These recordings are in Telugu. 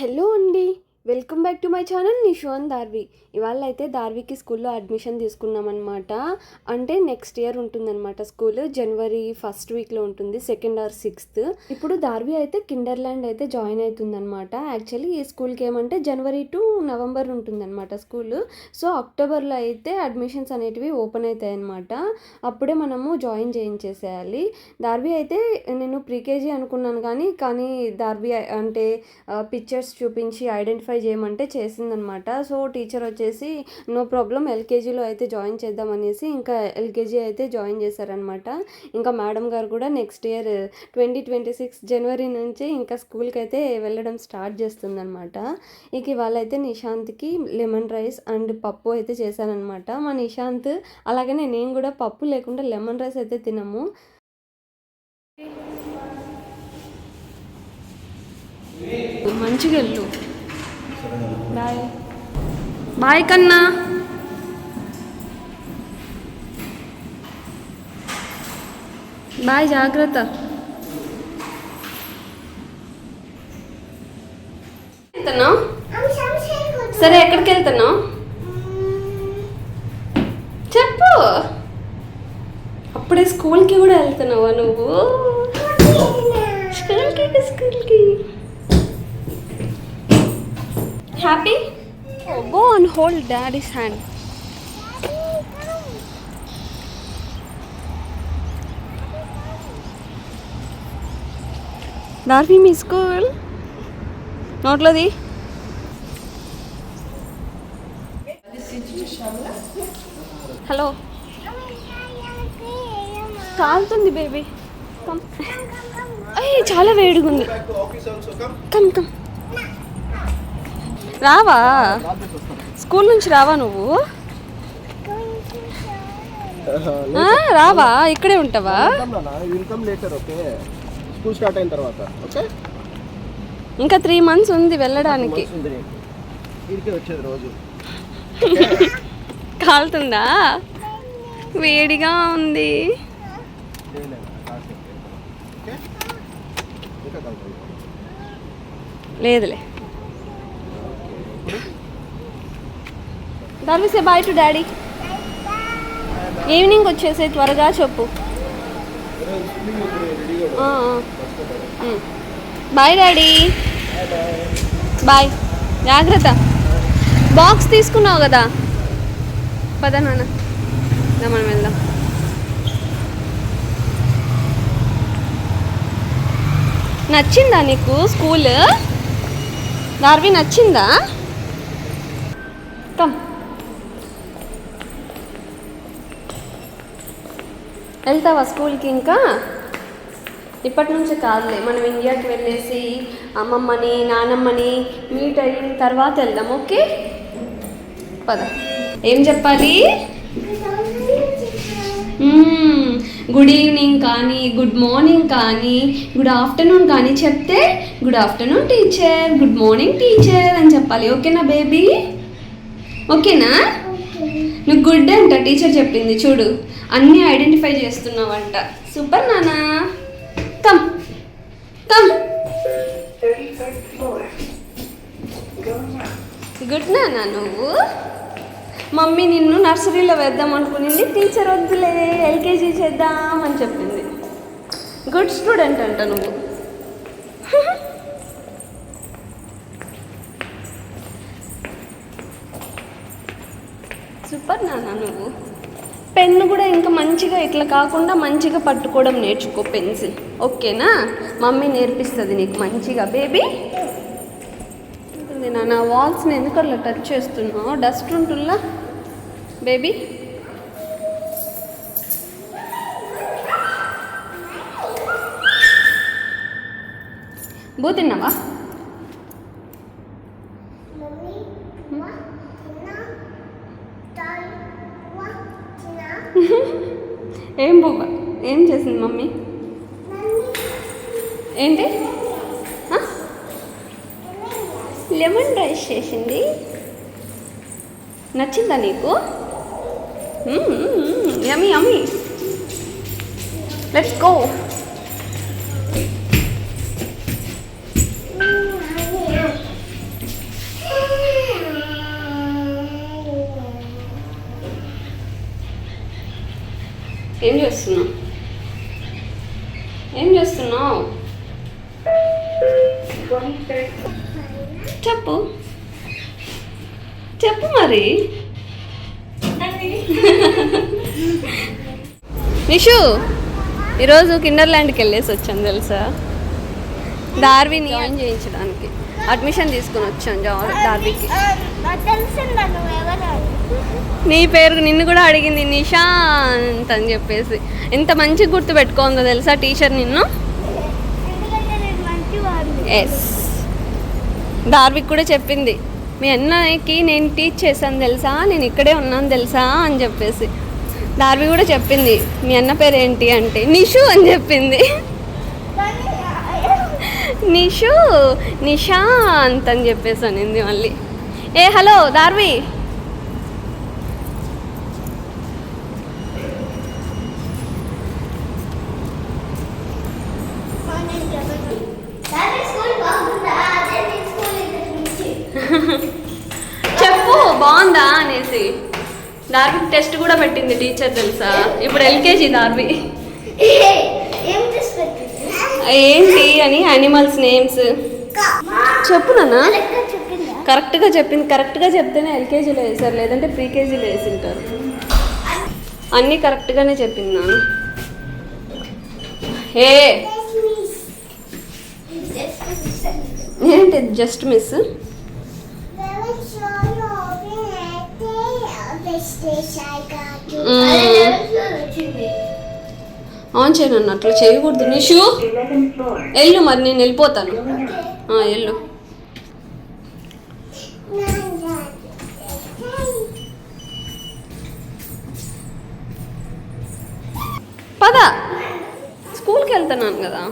హలో అండి. Welcome back to my channel Nishon Darvi. ఇవాళ అయితే దార్వికి స్కూల్లో అడ్మిషన్ తీసుకున్నాం అనమాట అంటే నెక్స్ట్ ఇయర్ ఉంటుందన్నమాట స్కూల్. జనవరి ఫస్ట్ వీక్లో ఉంటుంది సెకండ్ ఆర్ సిక్స్త్. ఇప్పుడు దార్వి అయితే కిండర్లాండ్ అయితే జాయిన్ అవుతుందన్నమాట యాక్చువల్లీ ఈ స్కూల్కి ఏమంటే జనవరి టు నవంబర్ ఉంటుందన్నమాట స్కూల్. సో అక్టోబర్లో అయితే అడ్మిషన్స్ అనేటివి ఓపెన్ అవుతాయి అన్నమాట అప్పుడే మనము జాయిన్ చేయించేసేయాలి. దార్వి అయితే నేను ప్రీకేజీ అనుకున్నాను కానీ కానీ దార్వి అంటే పిక్చర్స్ చూపించి ఐడెంటిఫై చేయమంటే చేసిందనమాట. సో టీచర్ వచ్చేసి నో ప్రాబ్లం ఎల్కేజీలో అయితే జాయిన్ చేద్దాం అనేసి ఇంకా ఎల్కేజీ అయితే జాయిన్ చేశారనమాట. ఇంకా మేడం గారు కూడా next year twenty twenty six జనవరి నుంచి ఇంకా స్కూల్కి అయితే వెళ్ళడం స్టార్ట్ చేస్తుందనమాట. ఇక ఇవాళ అయితే నిశాంత్కి లెమన్ రైస్ అండ్ పప్పు అయితే చేశానఅనమాట మా నిశాంత్ అలాగనే నేను కూడా పప్పు లేకుండా లెమన్ రైస్ అయితే తినము. మంచిగా వెళ్ళు. బాయ్. బాయ్ కన్నా. బాయ్ జాగ్రత్త. వెళ్తున్నావు? సరే ఎక్కడికి వెళ్తున్నావు చెప్పు. అప్పుడే స్కూల్కి కూడా వెళ్తున్నావా నువ్వు? స్కూల్కి స్కూల్కి. Happy go and hold daddy's hand డార్ఫీ మీ స్కూల్ నోట్లోది? హలో కాలుతుంది బేబీ కమ్ అయ్యి చాలా వేడిగా ఉంది కమ్ కమ్ రావా? స్కూల్ నుంచి రావా నువ్వు? రావా? ఇక్కడే ఉంటావా? ఇన్కమ్ లేటర్ ఓకే. స్కూల్ స్టార్ట్ అయిన తర్వాత ఓకే? ఇంకా త్రీ మంత్స్ ఉంది వెళ్ళడానికి. ఇంటికే వచ్చేది రోజు. కాలుతుందా? వేడిగా ఉంది. లేదులే. Say bye to daddy evening వచ్చేసే త్వరగా చెప్పు. బాయ్ డాడీ బాయ్ జాగ్రత్త. బాక్స్ తీసుకున్నావు కదా? పద నాన్న. మనం వెళ్దాం. నచ్చిందా నీకు స్కూల్? నార్వి నచ్చిందా? కమ్ వెళ్తావా స్కూల్కి ఇంకా? ఇప్పటి నుంచి కాదులే మనం ఇండియాకి వెళ్ళేసి అమ్మమ్మని నానమ్మని మీట్ అయిన తర్వాత వెళ్దాం ఓకే? పద. ఏం చెప్పాలి? గుడ్ ఈవినింగ్ కానీ గుడ్ మార్నింగ్ కానీ గుడ్ ఆఫ్టర్నూన్ కానీ చెప్తే good afternoon teacher good morning teacher అని చెప్పాలి ఓకేనా బేబీ? ఓకేనా? నువ్వు గుడ్ అంట టీచర్ చెప్పింది చూడు. అన్నీ ఐడెంటిఫై చేస్తున్నావంట. సూపర్ నానా. కమ్. కమ్. గుడ్ నానా నువ్వు. మమ్మీ నిన్ను నర్సరీలో వేద్దాం అనుకునింది. టీచర్ వద్దులే ఎల్కేజీ చేద్దాం అని చెప్పింది. గుడ్ స్టూడెంట్ అంట నువ్వు. సూపర్ నానా నువ్వు. పెన్ను కూడా ఇంకా మంచిగా ఇట్లా కాకుండా మంచిగా పట్టుకోవడం నేర్చుకో పెన్సిల్. ఓకేనా? మమ్మీ నేర్పిస్తుంది నీకు మంచిగా. బేబీ నా వాల్స్ని ఎందుకు అట్లా టచ్ చేస్తున్నావు? డస్ట్ ఉంటుందా? బేబీ. బూ తిన్నావా? ఏం బువ్వ ఏం చేసింది మమ్మీ? ఏంటి? లెమన్ రైస్ చేసింది. నచ్చిందా నీకు? యమి యమి లెట్స్ గో ఏం చేస్తున్నావు? ఏం చేస్తున్నావు? చెప్పు. చెప్పు మరి. నిషు ఈరోజు కిండర్ ల్యాండ్కి వెళ్ళేసి వచ్చాను తెలుసా? డార్విని జాయిన్ చేయించడానికి. అడ్మిషన్ తీసుకొని వచ్చాను ఎవరు నీ పేరు నిన్ను కూడా అడిగింది నిషాంత్ అని చెప్పేసి. ఎంత మంచి గుర్తు పెట్టుకోందో తెలుసా టీచర్ నిన్ను? ఎస్ డార్విక్ కూడా చెప్పింది. మీ అన్నయ్యకి నేను టీచ్ చేశాను తెలుసా? నేను ఇక్కడే ఉన్నాను తెలుసా? అని చెప్పేసి. డార్వి కూడా చెప్పింది. మీ అన్న పేరు ఏంటి అంటే నిషు అని చెప్పింది. నిషు నిశాంత్ అని చెప్పేసి అనింది మళ్ళీ. Hey hello Darvi. చెప్పు బాగుందా అనేసి. దార్వి టెస్ట్ కూడా పెట్టింది టీచర్ తెలుసా? ఇప్పుడు ఎల్కేజీ దార్వి. ఏం ఏంటి అని యానిమల్స్ నేమ్స్ చెప్పు నాన్న. కరెక్ట్గా చెప్పింది? కరెక్ట్గా చెప్తేనే ఎల్కేజీలో వేసారు లేదంటే ప్రీకేజీలో వేసింటారు. అన్నీ కరెక్ట్గానే చెప్పింది నాన్న. ఏ? ఏంటి జస్ట్ మిస్ ఆన్ చేయను అన్న అట్లా చేయకూడదు. నిషు ఎల్లు మరి నేను వెళ్ళిపోతాను. వెళ్ళు ఎల్లు. పద. స్కూల్కి వెళ్తున్నాను కదా.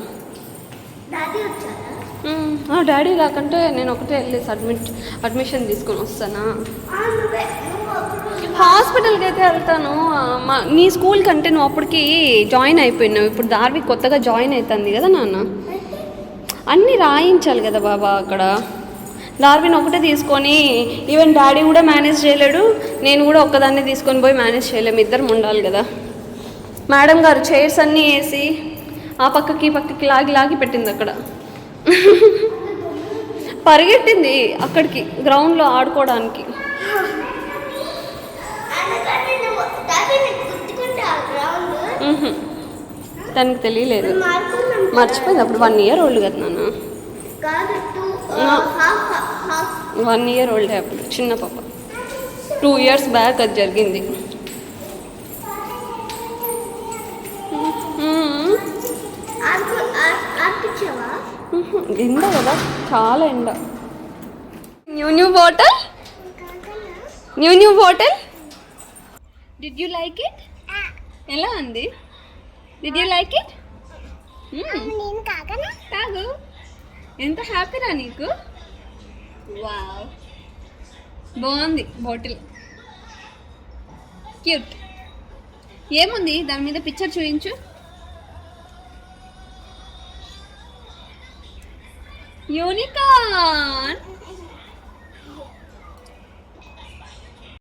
డాడీ రాకంటే నేను ఒకటే వెళ్ళేసి అడ్మిట్ అడ్మిషన్ తీసుకొని వస్తానా? హాస్పిటల్కి అయితే వెళ్తాను. మా నీ స్కూల్ కంటే నువ్వు అప్పటికి జాయిన్ అయిపోయినావు. ఇప్పుడు దార్వి కొత్తగా జాయిన్ అవుతుంది కదా నాన్న? అన్నీ రాయించాలి కదా బాబా అక్కడ. డార్విన్ ఒకటే తీసుకొని ఈవెన్ డాడీ కూడా మేనేజ్ చేయలేడు. నేను కూడా ఒక్కదాన్ని తీసుకొని పోయి మేనేజ్ చేయలేము. ఇద్దరం ఉండాలి కదా. మేడం గారు చైర్స్ అన్నీ వేసి ఆ పక్కకి పక్కకి లాగి లాగి పెట్టింది అక్కడ. పరిగెట్టింది అక్కడికి గ్రౌండ్లో ఆడుకోవడానికి. తనకి తెలియలేదు. మర్చిపోయింది. అప్పుడు వన్ ఇయర్ ఓల్డ్ కదా నాన్న. వన్ ఇయర్ ఓల్డ్ అప్పుడు చిన్న పాప. టూ ఇయర్స్ బ్యాక్ అది జరిగింది. ఎండ కదా? చాలా ఎండ. New new bottle new new bottle did you like it ఎలా ఉంది? డిడ్ యూ లైక్ ఇట్ తాగు. ఎంత హ్యాపీరా నీకు? వావ్ బాగుంది బాటిల్ క్యూట్ ఏముంది? దాని మీద పిక్చర్ చూపించు unicorn!